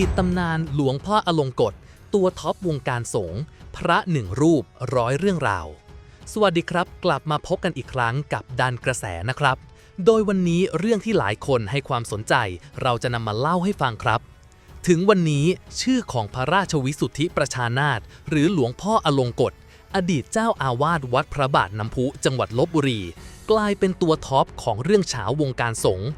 ปิดตำนานหลวงพ่ออลงกฎตัวท็อปวงการสงฆ์พระหนึ่งรูปร้อยเรื่องราว สวัสดีครับ กลับมาพบกันอีกครั้งกับดันกระแสนะครับ โดยวันนี้เรื่องที่หลายคนให้ความสนใจ เราจะนำมาเล่าให้ฟังครับ ถึงวันนี้ชื่อของพระราชวิสุทธิประชานาถหรือหลวงพ่ออลงกฎอดีตเจ้าอาวาสวัดพระบาทน้ำพุจังหวัดลบบุรี กลายเป็นตัวท็อปของเรื่องเฉาวงการสงฆ์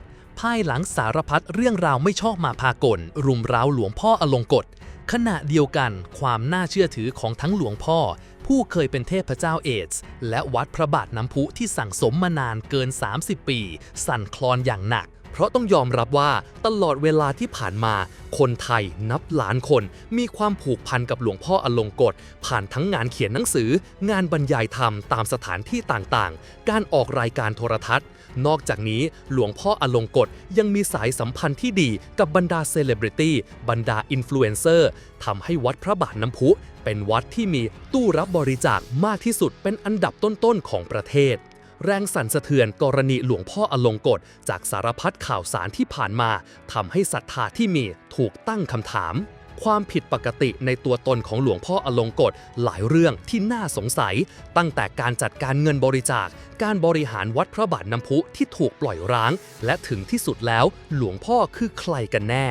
ภายหลังสารพัดเรื่องราวไม่ชอบมาพากล รุมร้าหลวงพ่ออลงกฎขณะเดียวกันความน่าเชื่อถือของทั้งหลวงพ่อ ผู้เคยเป็นเทพเจ้าเอดส์และวัดพระบาทน้ำพุที่สั่งสมมานานเกิน 30 ปี สั่นคลอนอย่างหนัก เพราะต้องยอมรับว่าตลอดเวลาที่ผ่านมา คนไทยนับล้านคน มีความผูกพันกับหลวงพ่ออลงกฎผ่านทั้งงานเขียนหนังสือ งานบรรยายธรรมตามสถานที่ต่างๆ การออกรายการโทรทัศน์ นอกจากนี้หลวงพ่ออลงกฎยังมีสายสัมพันธ์ที่ดีกับบรรดาเซเลบริตี้บรรดาอินฟลูเอนเซอร์ทำให้วัดพระบาทน้ำพุ เป็นวัดที่มีตู้รับบริจาคมากที่สุดเป็นอันดับต้นๆของประเทศแรงสั่นสะเทือนกรณีหลวงพ่ออลงกฎจากสารพัดข่าวสารที่ผ่านมาทำให้ศรัทธาที่มีถูกตั้งคำถาม ความผิดปกติในตัวตนของหลวงพ่ออลงกฎหลายเรื่องที่น่าสงสัย ตั้งแต่การจัดการเงินบริจาค การบริหารวัดพระบาทน้ำพุที่ถูกปล่อยร้าง และถึงที่สุดแล้วหลวงพ่อคือใครกันแน่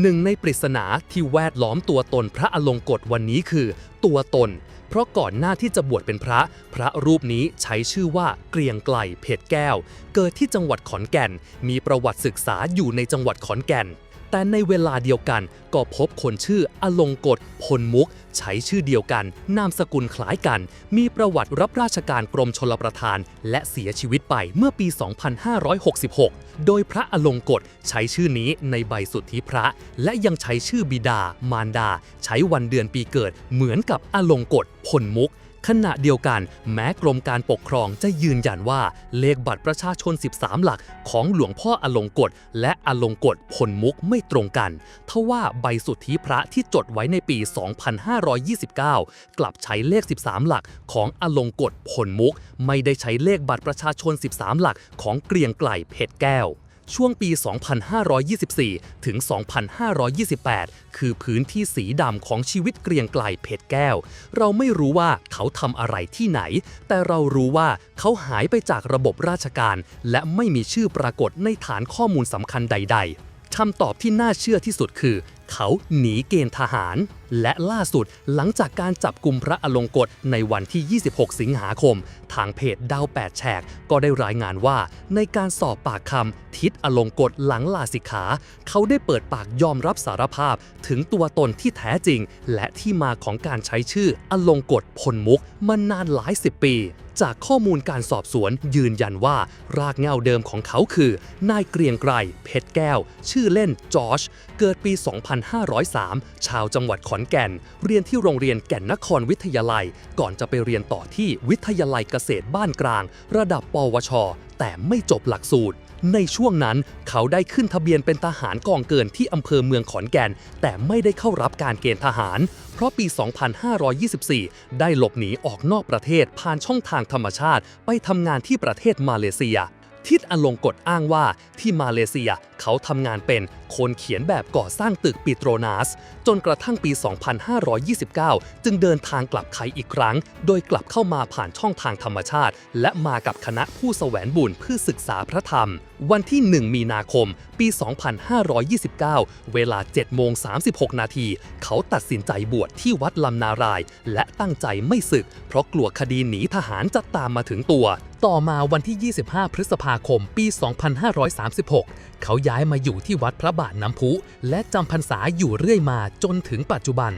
หนึ่งในปริศนาที่แวดล้อมตัวตนพระอลงกฎวันนี้คือ ตัวตน เพราะก่อนหน้าที่จะบวชเป็นพระ พระรูปนี้ใช้ชื่อว่าเกรียงไกลเพชรแก้ว เกิดที่จังหวัดขอนแก่น มีประวัติศึกษาอยู่ในจังหวัดขอนแก่น แต่ในเวลาเดียวกันก็พบคนชื่ออลงกฎพลมุก ใช้ชื่อเดียวกัน นามสกุลคล้ายกัน มีประวัติรับราชการกรมชลประทาน และเสียชีวิตไปเมื่อปี 2566 โดยพระอลงกฎใช้ชื่อนี้ในใบสุทธิพระ และยังใช้ชื่อบิดา มารดา ใช้วันเดือนปีเกิดเหมือนกับอลงกฎพลมุก ขณะเดียวกันแม้กรมการปกครองจะยืนยันว่าเลขบัตรประชาชน 13 หลักของหลวงพ่ออลงกฎและอลงกฎพลมุกไม่ตรงกันทว่าใบสุทธิพระที่จดไว้ในปี 2529 กลับใช้เลข 13 หลักของอลงกฎพลมุก ไม่ได้ใช้เลขบัตรประชาชน 13 หลักของเกรียงไกลเพชรแก้ว ช่วงปี 2524 ถึง 2528 คือพื้นที่สีดำของชีวิตเกรียงไกลเพชรแก้ว เราไม่รู้ว่าเขาทำอะไรที่ไหน แต่เรารู้ว่าเขาหายไปจากระบบราชการ และไม่มีชื่อปรากฏในฐานข้อมูลสำคัญใด ๆคำตอบที่น่าเชื่อที่สุดคือ เขาหนีเกณฑ์ทหาร และล่าสุดหลังจากการจับกลุ่มพระอลงกฎในวันที่ 26 สิงหาคม ทางเพจดาว 8 แฉก ก็ได้รายงานว่า ในการสอบปากคำทิศอลงกฎหลังลาสิกขา เขาได้เปิดปากยอมรับสารภาพถึงตัวตนที่แท้จริง และที่มาของการใช้ชื่ออลงกฎพลมุกมานานหลายสิบปีจากข้อมูลการสอบสวนยืนยันว่า รากเง้าเดิมของเขาคือ นายเกรียงไกรเพชรแก้ว ชื่อเล่นจอร์จเกิดปี2503 ชาวจังหวัดขอนแก่น เรียนที่โรงเรียนแก่นนครวิทยาลัย ก่อนจะไปเรียนต่อที่วิทยาลัยเกษตรบ้านกลาง ระดับปวช แต่ไม่จบหลักสูตร ในช่วงนั้นเขาได้ขึ้นทะเบียนเป็นทหารกองเกินที่อำเภอเมืองขอนแก่น แต่ไม่ได้เข้ารับการเกณฑ์ทหาร เพราะปี 2524 ได้หลบหนีออกนอกประเทศผ่านช่องทางธรรมชาติ ไปทำงานที่ประเทศมาเลเซียทิศอลงกฎอ้างว่าที่มาเลเซีย เขาทำงานเป็นคนเขียนแบบก่อสร้างตึกปิโตรนาส จนกระทั่งปี 2529 จึงเดินทางกลับไทยอีกครั้ง โดยกลับเข้ามาผ่านช่องทางธรรมชาติ และมากับคณะผู้แสวงบุญเพื่อศึกษาพระธรรม วันที่ 1 มีนาคม ปี 2529 เวลา7โมง36 นาที เขาตัดสินใจบวชที่วัดลำนาราย และตั้งใจไม่ศึก เพราะกลัวคดีหนีทหารจะตามมาถึงตัว ต่อมาวันที่ 25 พฤษภาคม ปี 2536 เขาย้ายมาอยู่ที่วัดพระบาทน้ำพุ และจำพรรษาอยู่เรื่อยมาจนถึงปัจจุบัน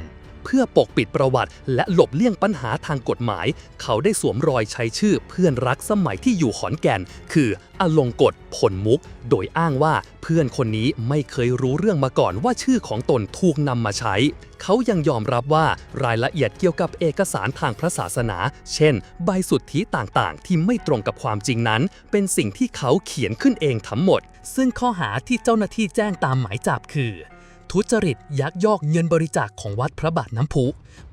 เพื่อปกปิดประวัติ และหลบเลี่ยงปัญหาทางกฎหมาย เขาได้สวมรอยใช้ชื่อเพื่อนรักสมัยที่อยู่ขอนแก่น คืออลงกฎผลมุก โดยอ้างว่าเพื่อนคนนี้ไม่เคยรู้เรื่องมาก่อนว่าชื่อของตนถูกนำมาใช้ เขายังยอมรับว่ารายละเอียดเกี่ยวกับเอกสารทางพระศาสนา เช่น ใบสุทธิต่างๆ ที่ไม่ตรงกับความจริงนั้น เป็นสิ่งที่เขาเขียนขึ้นเองทั้งหมด ซึ่งข้อหาที่เจ้าหน้าที่แจ้งตามหมายจับคือ ทุจริตยักยอกเงินบริจาคของวัดพระบาทน้ำพุ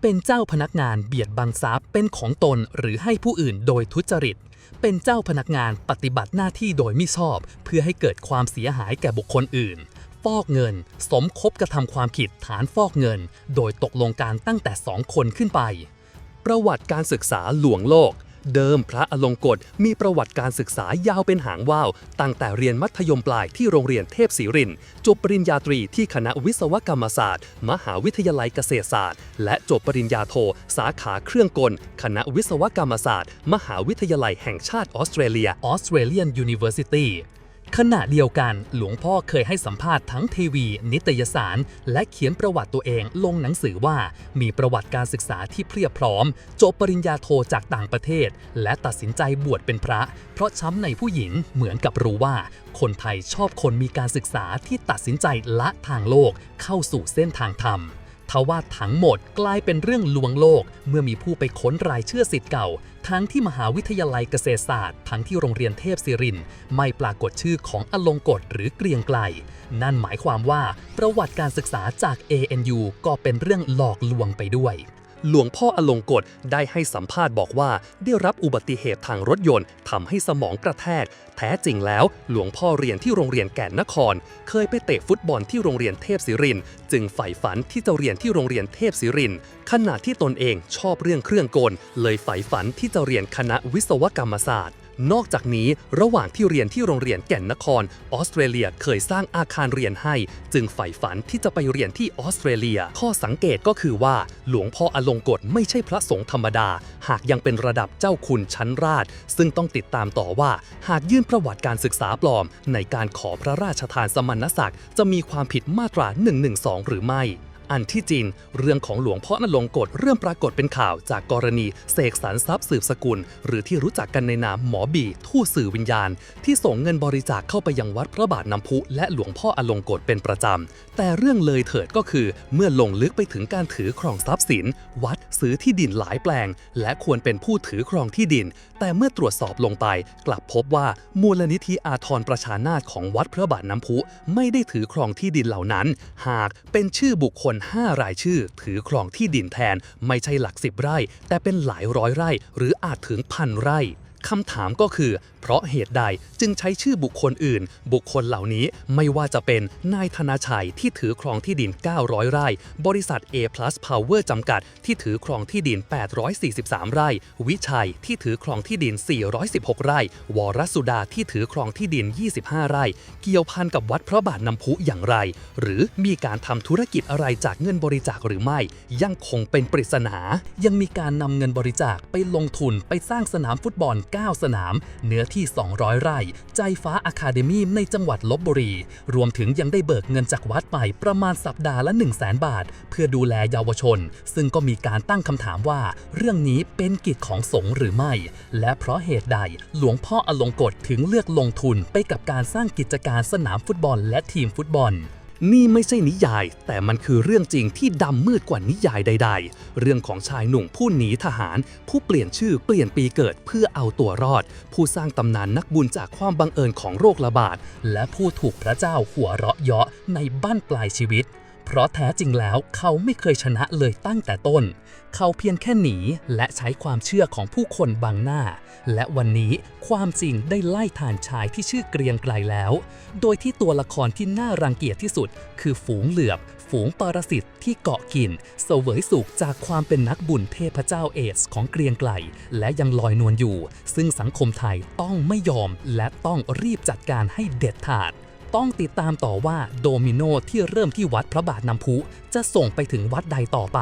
เป็นเจ้าพนักงานเบียดบังทรัพย์เป็นของตนหรือให้ผู้อื่นโดยทุจริต เป็นเจ้าพนักงานปฏิบัติหน้าที่โดยมิชอบ เพื่อให้เกิดความเสียหายแก่บุคคลอื่น ฟอกเงิน สมคบกระทำความผิดฐานฟอกเงิน โดยตกลงการตั้งแต่2คนขึ้นไป ประวัติการศึกษาหลวงโลก เดิมพระอลงกฎมีประวัติการศึกษายาวเป็นหางว่าว ตั้งแต่เรียนมัธยมปลายที่โรงเรียนเทพศิริน จบปริญญาตรีที่คณะวิศวกรรมศาสตร์ มหาวิทยาลัยเกษตรศาสตร์ และจบปริญญาโท สาขาเครื่องกล คณะวิศวกรรมศาสตร์ มหาวิทยาลัยแห่งชาติออสเตรเลีย Australian University ขณะเดียวกันหลวงพ่อเคยให้สัมภาษณ์ทั้งทีวี นิตยสาร และเขียนประวัติตัวเองลงหนังสือว่า มีประวัติการศึกษาที่เพรียบพร้อม จบปริญญาโทจากต่างประเทศ และตัดสินใจบวชเป็นพระ เพราะช้ำในผู้หญิงเหมือนกับรู้ว่า คนไทยชอบคนมีการศึกษาที่ตัดสินใจละทางโลกเข้าสู่เส้นทางธรรม ทว่าทั้งหมดกลายเป็นเรื่องลวงโลก เมื่อมีผู้ไปค้นรายชื่อสิทธิ์เก่า ทั้งที่มหาวิทยาลัยเกษตรศาสตร์ ทั้งที่โรงเรียนเทพศิริน ไม่ปรากฏชื่อของอลงกฎหรือเกรียงไกล นั่นหมายความว่าประวัติการศึกษาจาก ANU ก็เป็นเรื่องหลอกลวงไปด้วย หลวงพ่ออลงกฎได้ให้สัมภาษณ์บอกว่าได้รับอุบัติเหตุทางรถยนต์ทำให้สมองกระแทก แท้จริงแล้ว หลวงพ่อเรียนที่โรงเรียนแก่นนคร เคยไปเตะฟุตบอลที่โรงเรียนเทพศิริน จึงใฝ่ฝันที่จะเรียนที่โรงเรียนเทพศิริน ขณะที่ตนเองชอบเรื่องเครื่องกล เลยใฝ่ฝันที่จะเรียนคณะวิศวกรรมศาสตร์ นอกจากนี้ระหว่างที่เรียนที่โรงเรียนแก่นนครออสเตรเลียเคยสร้างอาคารเรียนให้ จึงใฝ่ฝันที่จะไปเรียนที่ออสเตรเลีย ข้อสังเกตก็คือว่า หลวงพ่ออลงกฎไม่ใช่พระสงฆ์ธรรมดา หากยังเป็นระดับเจ้าคุณชั้นราช ซึ่งต้องติดตามต่อว่า หากยื่นประวัติการศึกษาปลอม ในการขอพระราชทานสมณศักดิ์จะมีความผิดมาตรา 112 หรือไม่ อันที่จริง เรื่องของหลวงพ่ออลงกฎเริ่มปรากฏเป็นข่าวจากกรณีเสกสรรทรัพย์สืบสกุล หรือที่รู้จักกันในนามหมอบีทูตสื่อวิญญาณ ที่ส่งเงินบริจาคเข้าไปยังวัดพระบาทน้ำพุ และหลวงพ่ออลงกฎเป็นประจำ แต่เรื่องเลยเถิดก็คือ เมื่อลงลึกไปถึงการถือครองทรัพย์สิน วัดซื้อที่ดินหลายแปลง และควรเป็นผู้ถือครองที่ดิน แต่เมื่อตรวจสอบลงไป กลับพบว่ามูลนิธิอาทรประชานาถของวัดพระบาทน้ำพุ ไม่ได้ถือครองที่ดินเหล่านั้น หากเป็นชื่อบุคคล5 รายชื่อ ถือครองที่ดินแทน ไม่ใช่หลักสิบไร่ แต่เป็นหลายร้อยไร่ หรืออาจถึงพันไร่ คำถามก็คือ เพราะเหตุใดจึงใช้ชื่อบุคคลอื่น บุคคลเหล่านี้ไม่ว่าจะเป็นนายธนาชัยที่ถือครองที่ดิน 900 ไร่ บริษัท A Plus Power จำกัด ที่ถือครองที่ดิน 843 ไร่ วิชัยที่ถือครองที่ดิน 416 ไร่ วรสุดาที่ถือครองที่ดิน 25 ไร่ เกี่ยวพันกับวัดพระบาทน้ำพุอย่างไร หรือมีการทำธุรกิจอะไรจากเงินบริจาคหรือไม่ ยังคงเป็นปริศนา ยังมีการนำเงินบริจาคไปลงทุนไปสร้างสนามฟุตบอล9 สนาม เนื้อที่ 200 ไร่ ใจฟ้าอะคาเดมี่ในจังหวัดลบบุรี รวมถึงยังได้เบิกเงินจากวัดไปประมาณสัปดาห์ละ 1 0 0 0 0แบาท เพื่อดูแลเยาวชน ซึ่งก็มีการตั้งคำถามว่า เรื่องนี้เป็นกิจของสงฆ์หรือไม่ และเพราะเหตุใดหลวงพ่ออลงกฎถึงเลือกลงทุนไปกับการสร้างกิจการสนามฟุตบอลและทีมฟุตบอล นี่ไม่ใช่นิยาย แต่มันคือเรื่องจริงที่ดำมืดกว่านิยายใด ๆ เรื่องของชายหนุ่มผู้หนีทหาร ผู้เปลี่ยนชื่อเปลี่ยนปีเกิดเพื่อเอาตัวรอด ผู้สร้างตำนานนักบุญจากความบังเอิญของโรคระบาด และผู้ถูกพระเจ้าหัวเราะเยาะในบ้านปลายชีวิต เพราะแท้จริงแล้วเขาไม่เคยชนะเลยตั้งแต่ต้น เขาเพียงแค่หนีและใช้ความเชื่อของผู้คนบังหน้า และวันนี้ความจริงได้ไล่ทานชายที่ชื่อเกรียงไกลแล้ว โดยที่ตัวละครที่น่ารังเกียจที่สุด คือฝูงเหลือบ ฝูงปรสิตที่เกาะกินเสวยสุขจากความเป็นนักบุญเทพเจ้าเอสของเกรียงไกลและยังลอยนวลอยู่ ซึ่งสังคมไทยต้องไม่ยอมและต้องรีบจัดการให้เด็ดขาด ต้องติดตามต่อว่าโดมิโนที่เริ่มที่วัดพระบาทน้ำพุ จะส่งไปถึงวัดใดต่อไป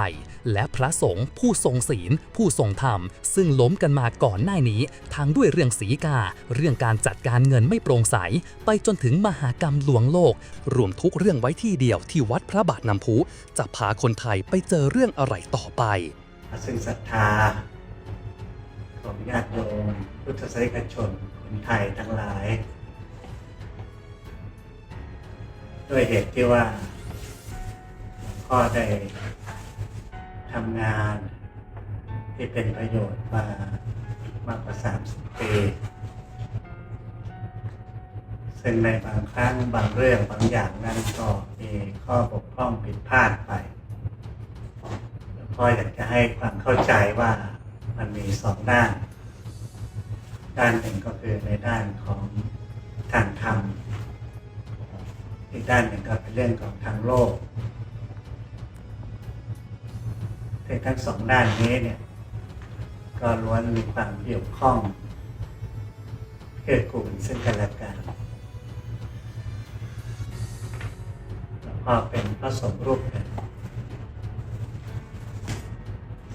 และพระสงฆ์ผู้ทรงศีล ผู้ทรงธรรม ซึ่งล้มกันมาก่อนหน้านี้ ทั้งด้วยเรื่องสีกา เรื่องการจัดการเงินไม่โปร่งใส ไปจนถึงมหากรรมลวงโลก รวมทุกเรื่องไว้ที่เดียวที่วัดพระบาทน้ำพุ จะพาคนไทยไปเจอเรื่องอะไรต่อไปซึ่งศรัทธาของญาติโยมพุทธศาสนิกชนคนไทยทั้งหลาย ด้วยเหตุที่ว่าหลวงพ่อได้ทำงานที่เป็นประโยชน์มามากกว่า 30 ปี ซึ่งในบางครั้งบางเรื่องบางอย่างนั้นก็มีข้อบกพร่องผิดพลาดไปก็อยากจะให้ความเข้าใจว่ามันมีสองด้าน ด้านหนึ่งก็คือในด้านของทางธรรม อีกด้านหนึ่งก็เป็นเรื่องของทางโลกแต่ทั้งสองด้านนี้เนี่ย ก็ล้วนมีความเกี่ยวข้องเกื้อกูลซึ่งกันและกันแล้วก็เป็นพระสมรูปกัน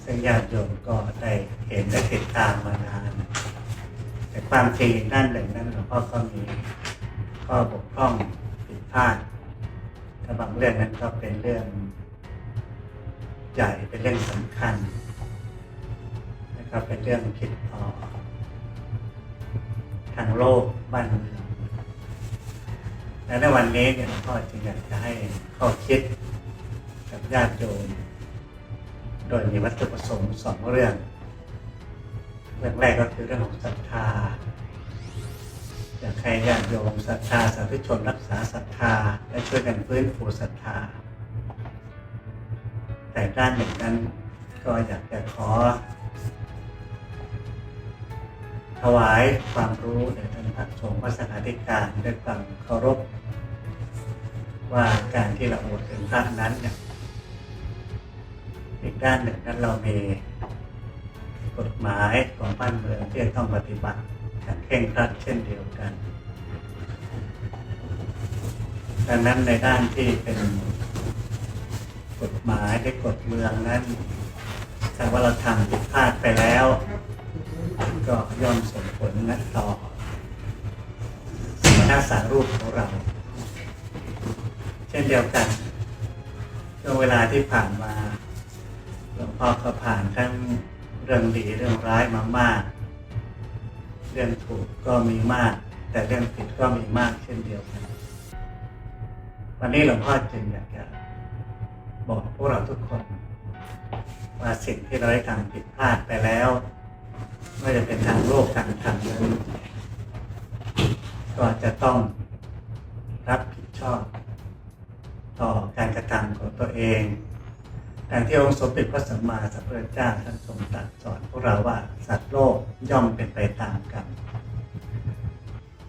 ซึ่งญาติโยมก็ได้เห็นและติดตามมานาน แต่ความจริงอีกด้านหนึ่งนั้นหลวงพ่อก็มีข้อบกพร่อง พลาดแต่บางเรื่องนั้นก็เป็นเรื่องใหญ่เป็นเรื่องสำคัญนะครับเป็นเรื่องคิดต่อทางโลกบ้านเมืองและในวันนี้เนี่ยหลวงพ่อจึงอยากจะให้ข้อคิดกับญาติโยมโดยมีวัตถุประสงค์สองเรื่อง เรื่องแรกก็คือเรื่องของศรัทธา อยากให้ญาติโยมศรัทธาสาธุชนรักษาศรัทธา และช่วยกันฟื้นฟูศรัทธา แต่ด้านหนึ่งนั้นก็อยากจะขอ ถวายความรู้แด่ท่านพระสงฆ์พระสงฆ์ธิการด้วยความเคารพ ว่าการที่เราบวชเป็นพระนั้นเนี่ยอีกด้านหนึ่งนั้นเรามีกฎหมายของบ้านเมืองที่จะต้องปฏิบัติ อย่งเคร่งครัดเช่นเดียวกัน ดังนั้นในด้านที่เป็นกฎหมายในกฎเมืองนั้นถ้าว่าเราทำผิดพลาดไปแล้ว ก็ย่อมส่งผลนะต่อสมณสารูปของเรา เช่นเดียวกันช่วงเวลาที่ผ่านมาหลวงพ่อก็ผ่านทั้งเรื่องดีเรื่องร้ายมามาก เรื่องถูกก็มีมาก แต่เรื่องผิดก็มีมากเช่นเดียวกัน วันนี้หลวงพ่อจึงอยากจะบอกพวกเราทุกคน ว่าสิ่งที่เราได้ทำผิดพลาดไปแล้วไม่ว่าจะเป็นทางโลกทางธรรมนั้นก็จะต้องรับผิดชอบ ต่อการกระทำของตัวเอง ดังที่องค์สมเด็จพระสัมมาสัมพุทธเจ้าท่านทรงตรัสสอนพวกเราว่าสัตว์โลกย่อมเป็นไปตามกรรม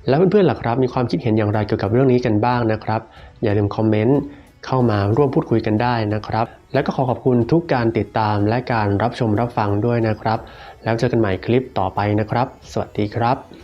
แล้วเพื่อนๆล่ะครับ มีความคิดเห็นอย่างไรเกี่ยวกับเรื่องนี้กันบ้างนะครับ อย่าลืมคอมเมนต์เข้ามาร่วมพูดคุยกันได้นะครับ แล้วก็ขอขอบคุณทุกการติดตามและการรับชมรับฟังด้วยนะครับ แล้วเจอกันใหม่คลิปต่อไปนะครับ สวัสดีครับ